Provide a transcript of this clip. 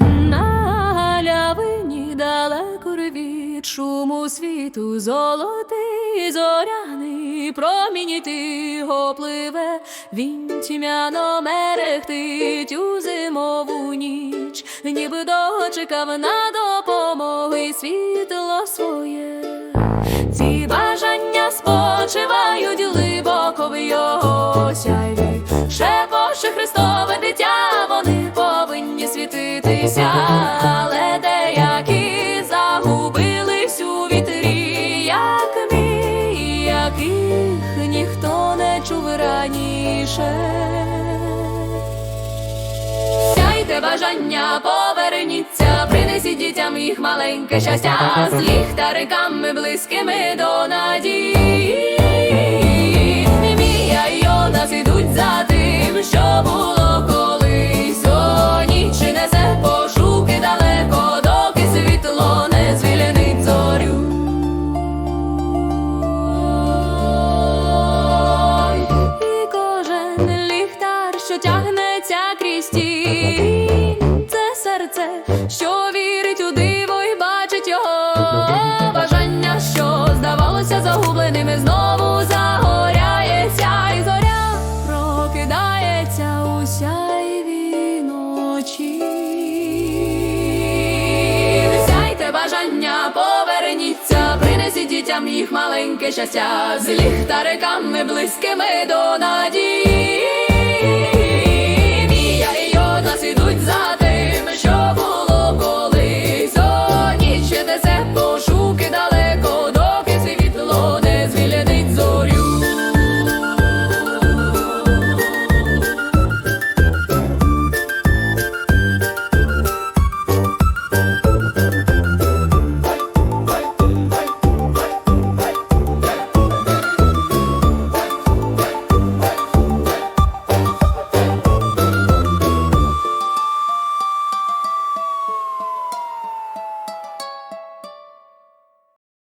На галявині далеко від шуму світу золотий зоряний промінь тихо пливе, він тім'яно мерехтить у зимову ніч, ніби дочекав на допомоги світло своє, ці бажання спочивають. Але деякі загубились у вітрі, як мій, яких ніхто не чув раніше. Сяйте бажання, поверніться, принесіть дітям їх маленьке щастя з ліхтариками близькими до надії. Тінь, це серце, що вірить у диво і бачить його бажання, що здавалося загубленими, знову загоряється, і зоря прокидається у сяйві ночі. Сяйте бажання, поверніться, принесіть дітям їх маленьке щастя з ліхтариками близькими до надії.